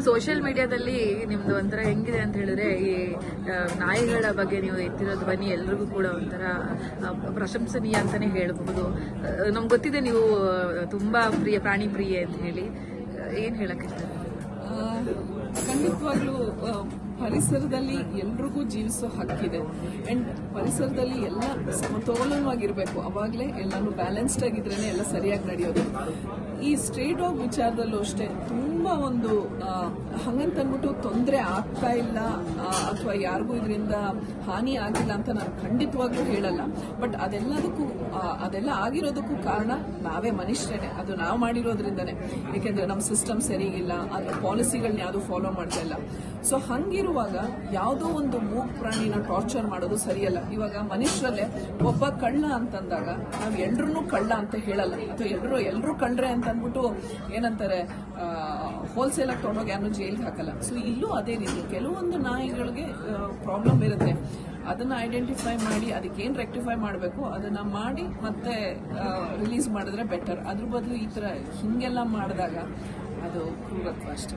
Madam social ಮೀಡಿಯಾದಲ್ಲಿ ನಿಮ್ದು ಒಂಥರ ಹೆಂಗಿದೆ ಅಂತ ಹೇಳಿದ್ರೆ ಈ ನಾಯಿಗಳ ಬಗ್ಗೆ ನೀವು ಎತ್ತಿರೋ ಧ್ವನಿ ಎಲ್ರಿಗೂ ಕೂಡ ಒಂಥರ ಪ್ರಶಂಸನೀಯ ಅಂತಾನೆ ಹೇಳಬಹುದು. ನಮ್ಗೆ ಗೊತ್ತಿದೆ ನೀವು ತುಂಬಾ ಪ್ರಿಯ ಪ್ರಾಣಿ ಪ್ರಿಯೆ ಅಂತ ಹೇಳಿ. ಏನ್ ಹೇಳಕ್ ಇಷ್ಟ? ಆ, ಖಂಡಿತವಾಗ್ಲೂ ಪರಿಸರದಲ್ಲಿ ಎಲ್ರಿಗೂ ಜೀವಿಸೋ ಹಕ್ಕಿದೆ. ಅಂಡ್ ಪರಿಸರದಲ್ಲಿ ಎಲ್ಲ ಸಮತೋಲನವಾಗಿರಬೇಕು. ಅವಾಗಲೇ ಎಲ್ಲಾನು ಬ್ಯಾಲೆನ್ಸ್ಡ್ ಆಗಿದ್ರೇನೆ ಎಲ್ಲ ಸರಿಯಾಗಿ ನಡೆಯೋದು. ಈ ಸ್ಟ್ರೇಟ್ ಡಾಗ್ ವಿಚಾರದಲ್ಲೂ ಅಷ್ಟೇ ತುಂಬ ಒಂದು ಹಂಗಂತ ಅಂದ್ಬಿಟ್ಟು ತೊಂದರೆ ಆಗ್ತಾ ಇಲ್ಲ ಅಥವಾ ಯಾರಿಗೂ ಇದರಿಂದ ಹಾನಿ ಆಗಿಲ್ಲ ಅಂತ ನಾನು ಖಂಡಿತವಾಗ್ಲೂ ಹೇಳಲ್ಲ. ಬಟ್ ಅದೆಲ್ಲದಕ್ಕೂ ಅದೆಲ್ಲ ಆಗಿರೋದಕ್ಕೂ ಕಾರಣ ನಾವೇ ಮನುಷ್ಯರೇ ಅದು ನಾವು ಮಾಡಿರೋದ್ರಿಂದನೇ. ಯಾಕೆಂದ್ರೆ ನಮ್ಮ ಸಿಸ್ಟಮ್ ಸರಿಗಿಲ್ಲ ಅದರ ಪಾಲಿಸಿಗಳನ್ನ ಯಾವುದು ಫಾಲೋ ಮಾಡ್ತಾ ಇಲ್ಲ. ಸೊ ಹಂಗಿರುವಾಗ ಯಾವುದೋ ಒಂದು ಮೂಗ್ ಪ್ರಾಣಿನ ಟಾರ್ಚರ್ ಮಾಡೋದು ಸರಿಯಲ್ಲ. ಇವಾಗ ಮನುಷ್ಯರಲ್ಲೇ ಒಬ್ಬ ಕಳ್ಳ ಅಂತಂದಾಗ ನಾವು ಎಲ್ರೂ ಕಳ್ಳ ಅಂತ ಹೇಳಲ್ಲ. ಅಥವಾ ಎಲ್ಲರೂ ಎಲ್ಲರೂ ಕಂಡ್ರೆ ಅಂತ ಅಂದ್ಬಿಟ್ಟು ಏನಂತಾರೆ ಹೋಲ್ಸೇಲ್ ಆಗಿ ತೊಗೊಂಡೋಗಿ ಯಾರು ಜೈಲ್ಗೆ ಹಾಕಲ್ಲ. ಸೊ ಇಲ್ಲೂ ಅದೇ ರೀತಿ. ಕೆಲವೊಂದು ನಾಯಿಗಳಿಗೆ ಪ್ರಾಬ್ಲಮ್ ಇರುತ್ತೆ. ಅದನ್ನ ಐಡೆಂಟಿಫೈ ಮಾಡಿ ಅದಕ್ಕೆ ಏನ್ ರೆಕ್ಟಿಫೈ ಮಾಡಬೇಕು, ಅದನ್ನ ಮಾಡಿ ಮತ್ತೆ ರಿಲೀಸ್ ಮಾಡಿದ್ರೆ ಬೆಟರ್ ಅದ್ರ ಬದಲು ಈ ತರ ಹಿಂಗೆಲ್ಲ ಮಾಡಿದಾಗ ಅದು ಕ್ರೂರತ್ವ ಅಷ್ಟೇ.